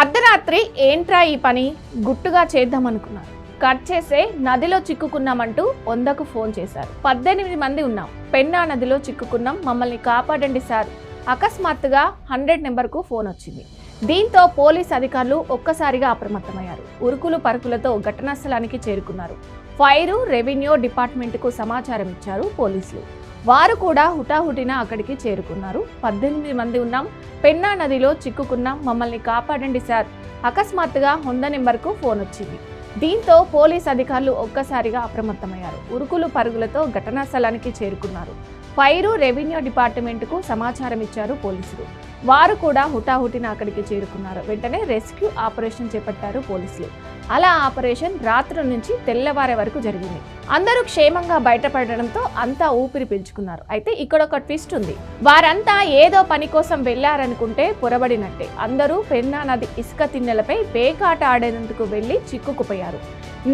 అర్ధరాత్రి ఏంట్రా ఈ పని? గుట్టుగా చేద్దామనుకున్నారు. కట్ చేసే నదిలో చిక్కుకున్నామంటూ వందకు ఫోన్ చేశారు. పద్దెనిమిది మంది ఉన్నాం. పెన్నా నదిలో చిక్కుకున్నాం. మమ్మల్ని కాపాడండి సార్. అకస్మాత్తుగా హండ్రెడ్ నెంబర్కు ఫోన్ వచ్చింది. దీంతో పోలీస్ అధికారులు ఒక్కసారిగా అప్రమత్తమయ్యారు. ఉరుకులు పరుకులతో ఘటనా స్థలానికి చేరుకున్నారు. ఫైరు రెవెన్యూ డిపార్ట్మెంట్కు సమాచారం ఇచ్చారు పోలీసులు. వారు కూడా హుటాహుటిన అక్కడికి చేరుకున్నారు. పద్దెనిమిది మంది ఉన్నాం. పెన్నా నదిలో చిక్కుకున్నాం. మమ్మల్ని కాపాడండి సార్. అకస్మాత్తుగా హొంద నెంబర్కు ఫోన్ వచ్చింది. దీంతో పోలీస్ అధికారులు ఒక్కసారిగా అప్రమత్తమయ్యారు. ఉరుకులు పరుగులతో ఘటనా స్థలానికి చేరుకున్నారు. ఫైరు రెవెన్యూ డిపార్ట్మెంట్కు సమాచారం ఇచ్చారు పోలీసులు. వారు కూడా హుటాహుటిన అక్కడికి చేరుకున్నారు. వెంటనే రెస్క్యూ ఆపరేషన్ చేపట్టారు పోలీసులు. అలా ఆపరేషన్ రాత్రి నుంచి తెల్లవారే వరకు జరిగింది. అందరూ క్షేమంగా బయటపడడంతో అంతా ఊపిరి పీల్చుకున్నారు. అయితే ఇక్కడ ఒక ట్విస్ట్ ఉంది. వారంతా ఏదో పని కోసం వెళ్ళారనుకుంటే పొరబడినట్టే. అందరూ పెన్నా నది ఇసుక తిన్నెలపై పేకాట ఆడేందుకు వెళ్ళి చిక్కుకుపోయారు.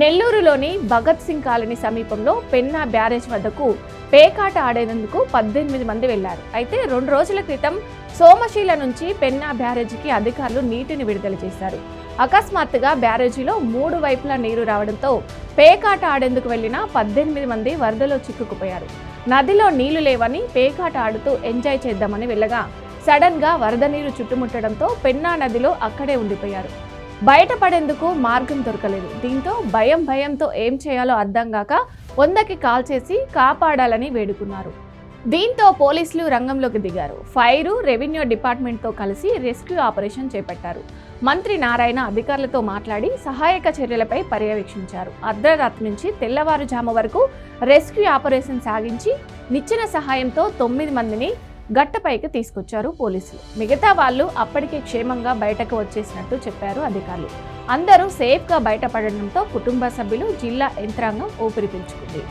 నెల్లూరులోని భగత్ సింగ్ కాలనీ సమీపంలో పెన్నా బ్యారేజ్ వద్దకు పేకాట ఆడేందుకు పద్దెనిమిది మంది వెళ్ళారు అయితే రెండు రోజుల క్రితం సోమశీల నుంచి పెన్నా బ్యారేజీకి అధికారులు నీటిని విడుదల చేశారు. అకస్మాత్తుగా బ్యారేజీలో మూడు వైపులా నీరు రావడంతో పేకాట ఆడేందుకు వెళ్ళిన పద్దెనిమిది మంది వరదలో చిక్కుకుపోయారు. నదిలో నీళ్ళు లేవని పేకాట ఆడుతూ ఎంజాయ్ చేద్దామని వెళ్ళగా సడన్గా వరద నీరు చుట్టుముట్టడంతో పెన్నా నదిలో అక్కడే ఉండిపోయారు. బయటపడేందుకు మార్గం దొరకలేదు. దీంతో భయం భయంతో ఏం చేయాలో అర్థం కాక వందకి కాల్ చేసి కాపాడాలని వేడుకున్నారు. దీంతో పోలీసులు రంగంలోకి దిగారు. ఫైరు రెవెన్యూ డిపార్ట్మెంట్తో కలిసి రెస్క్యూ ఆపరేషన్ చేపట్టారు. మంత్రి నారాయణ అధికారులతో మాట్లాడి సహాయక చర్యలపై పర్యవేక్షించారు. అర్ధరాత్రి నుంచి తెల్లవారుజాము వరకు రెస్క్యూ ఆపరేషన్ సాగించి నిచ్చిన సహాయంతో తొమ్మిది మందిని గట్టపైకి తీసుకొచ్చారు పోలీసులు. మిగతా వాళ్ళు అప్పటికే క్షేమంగా బయటకు వచ్చేసినట్టు చెప్పారు అధికారులు. అందరూ సేఫ్గా బయటపడడంతో కుటుంబ సభ్యులు జిల్లా యంత్రాంగం ఊపిరి పీల్చుకుంది.